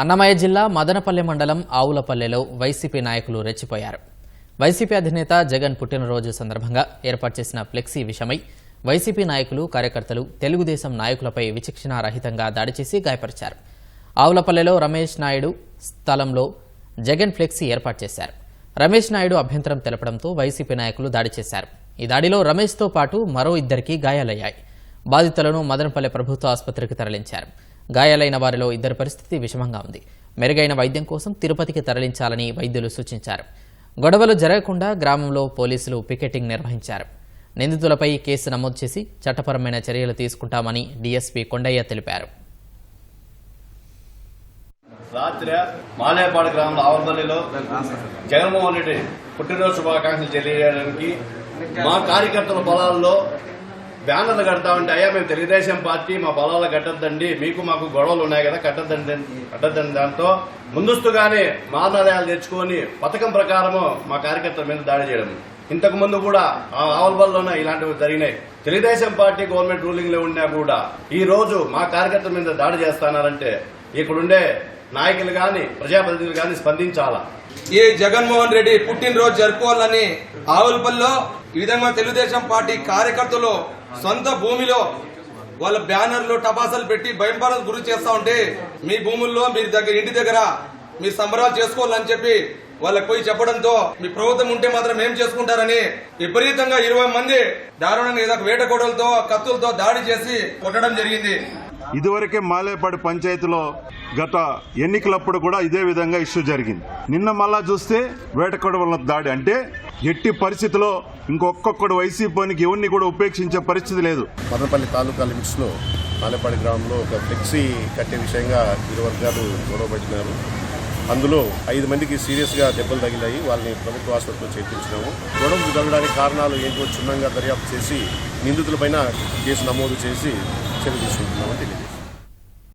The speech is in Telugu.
అన్నమయ్య జిల్లా మదనపల్లె మండలం ఆవులపల్లెలో వైసీపీ నాయకులు రెచ్చిపోయారు. వైసీపీ అధినేత జగన్ పుట్టినరోజు సందర్భంగా ఏర్పాటు చేసిన ఫ్లెక్సీ విషయమై వైసీపీ నాయకులు కార్యకర్తలు తెలుగుదేశం నాయకులపై విచక్షణారహితంగా దాడి చేసి గాయపరిచారు. ఆవులపల్లెలో రమేష్ నాయుడు స్థలంలో జగన్ ఫ్లెక్సీ ఏర్పాటు చేశారు. రమేష్ నాయుడు అభ్యంతరం తెలపడంతో వైసీపీ నాయకులు దాడి చేశారు. ఈ దాడిలో రమేష్తో పాటు మరో ఇద్దరికి గాయాలయ్యాయి. బాధితులను మదనపల్లె ప్రభుత్వ ఆసుపత్రికి తరలించారు. గాయాలైన వారిలో ఇద్దరి పరిస్థితి విషమంగా ఉంది. మెరుగైన వైద్యం కోసం తిరుపతికి తరలించాలని వైద్యులు సూచించారు. గొడవలు జరగకుండా గ్రామంలో పోలీసులు పికెటింగ్ నిర్వహించారు. నిందితులపై కేసు నమోదు చేసి చట్టపరమైన చర్యలు తీసుకుంటామని డీఎస్పీ కొండయ్య తెలిపారు. రాత్రి మాలేపాడు గ్రామంలో ఆవరపల్లిలో జగన్మోహన్ రెడ్డి పుట్టినరోజు శుభాకాంక్షలు తెలియజేయడానికి మా కార్యకర్తల పొలాల్లో బ్యానర్లు కడతామంటే అయ్యా మేము తెలుగుదేశం పార్టీ మా పొలాలు కట్టద్దండి మీకు మాకు గొడవలు ఉన్నాయి కదా కట్టద్దండి కట్టద్దండి దాంతో ముందస్తుగానే మారణాలయాలు తెచ్చుకొని పథకం ప్రకారము మా కార్యకర్తల మీద దాడి చేయడం ఇంతకు ముందు కూడా ఆ ఆవల్బల్లోనే ఇలాంటివి జరిగినాయి. తెలుగుదేశం పార్టీ గవర్నమెంట్ రూలింగ్లో ఉన్నా కూడా ఈ రోజు మా కార్యకర్తల మీద దాడి చేస్తానారంటే ఇక్కడుండే నాయకులు గాని ప్రజాప్రతినిధులు గాని స్పందించాలా? ఈ జగన్మోహన్ రెడ్డి పుట్టినరోజు జరుపుకోవాలని ఆవులపల్లిలో ఈ విధంగా తెలుగుదేశం పార్టీ కార్యకర్తలు సొంత భూమిలో వాళ్ళ బ్యానర్లు టపాసాలు పెట్టి భయంకరకు గురి చేస్తా ఉంటే మీ భూముల్లో మీ దగ్గర ఇంటి దగ్గర మీ సంబరాలు చేసుకోవాలని చెప్పి వాళ్ళకి పోయి చెప్పడంతో మీ ప్రభుత్వం ఉంటే మాత్రం ఏం చేసుకుంటారని విపరీతంగా ఇరవై మంది దారుణంగా ఏదో వేట వేటగోడలతో కత్తులతో దాడి చేసి కొట్టడం జరిగింది. ఇదివరకే మాలేపాడు పంచాయతీలో గత ఎన్నికలప్పుడు కూడా ఇదే విధంగా ఇష్యూ జరిగింది. నిన్న మళ్ళా చూస్తే వేటకొడవల దాడి అంటే ఎట్టి పరిస్థితిలో ఇంకొక్కొక్కడు వైసీపీకి ఎవరిని కూడా ఉపేక్షించే పరిస్థితి లేదు. మదనపల్లి తాలూకా లిమిట్స్లో మాలేపాడి గ్రామంలో ఒక ఫ్లెక్సీ కట్టే విషయంగా ఇరు వర్గాలు గొడవ అందులో ఐదు మందికి సీరియస్గా దెబ్బలు తగిలాయి. వాళ్ళని ప్రభుత్వ ఆసుపత్రిలో చేర్పించినాము. గొడవకు జరగడానికి కారణాలు ఏంటో క్షుణ్ణంగా దర్యాప్తు చేసి నిందితులపైన కేసు నమోదు చేసి చర్య తీసుకుంటున్నామని తెలియదు